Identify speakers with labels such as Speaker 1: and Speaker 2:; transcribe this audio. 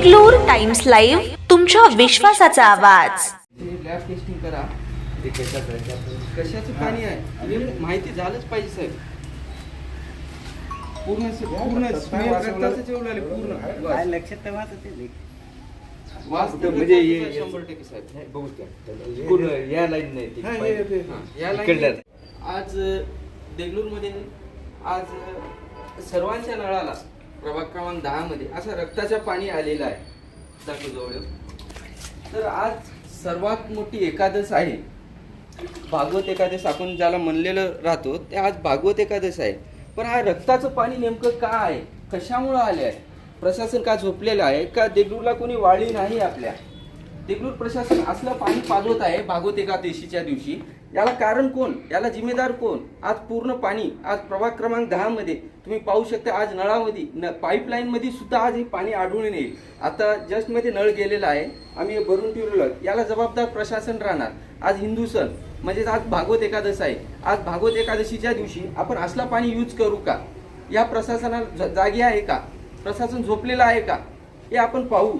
Speaker 1: Times live तुमच्या विश्वासाचा आवाज
Speaker 2: लॅब टेस्टिंग करा
Speaker 3: ते कशाचं आहे आपण-
Speaker 2: कशाचं पाणी आहे हे माहिती झालंच पाहिजे साहेब पूर्ण पूर्ण स्मेल रक्ताचं पूर्ण
Speaker 3: काय
Speaker 2: वास.
Speaker 3: लक्षात ठेवा आता ते देख.
Speaker 2: वास तर
Speaker 3: म्हणजे
Speaker 2: म्हणजे
Speaker 3: हे-
Speaker 2: शंभर टक्के साहेब
Speaker 3: नाही, बघू त्या. पूर्ण या लाईन नाही ती
Speaker 2: हा, हे-. हे- हा, या
Speaker 3: इकडल्या.
Speaker 2: लाईन आज देगलूरमध्ये आज सर्वांच्या नळाला प्रभाग क्रमांक दहा मध्ये असं रक्ताचं पाणी आलेलं आहे. दाखवजवळ तर आज सर्वात मोठी एकादश आहे. भागवत एकादश आपण ज्याला म्हणलेलं राहतो ते आज भागवत एकादश आहे. पण हा रक्ताचं पाणी नेमकं का आहे? कशामुळं आले आहे प्रशासन का झोपलेलं आहे? का देगडूला कोणी वाळी नाही आपल्या? देगलूर प्रशासन असलं पाणी पाजवत आहे भागवत एकादशीच्या दिवशी. याला कारण कोण? याला जिम्मेदार कोण? आज पूर्ण पाणी आज प्रभाग क्रमांक दहा मध्ये तुम्ही पाहू शकता आज नळामध्ये न पाईपलाईन मध्ये सुद्धा आज हे पाणी आढळून येईल. आता जस्टमध्ये नळ गेलेला आहे आम्ही हे भरून ठेवलेलं याला जबाबदार प्रशासन राहणार. आज हिंदू सण म्हणजेच आज भागवत एकादश आहे. आज भागवत एकादशीच्या दिवशी आपण असला पाणी यूज करू का? या प्रशासनाला जागी आहे का? प्रशासन झोपलेलं आहे का? हे आपण पाहू.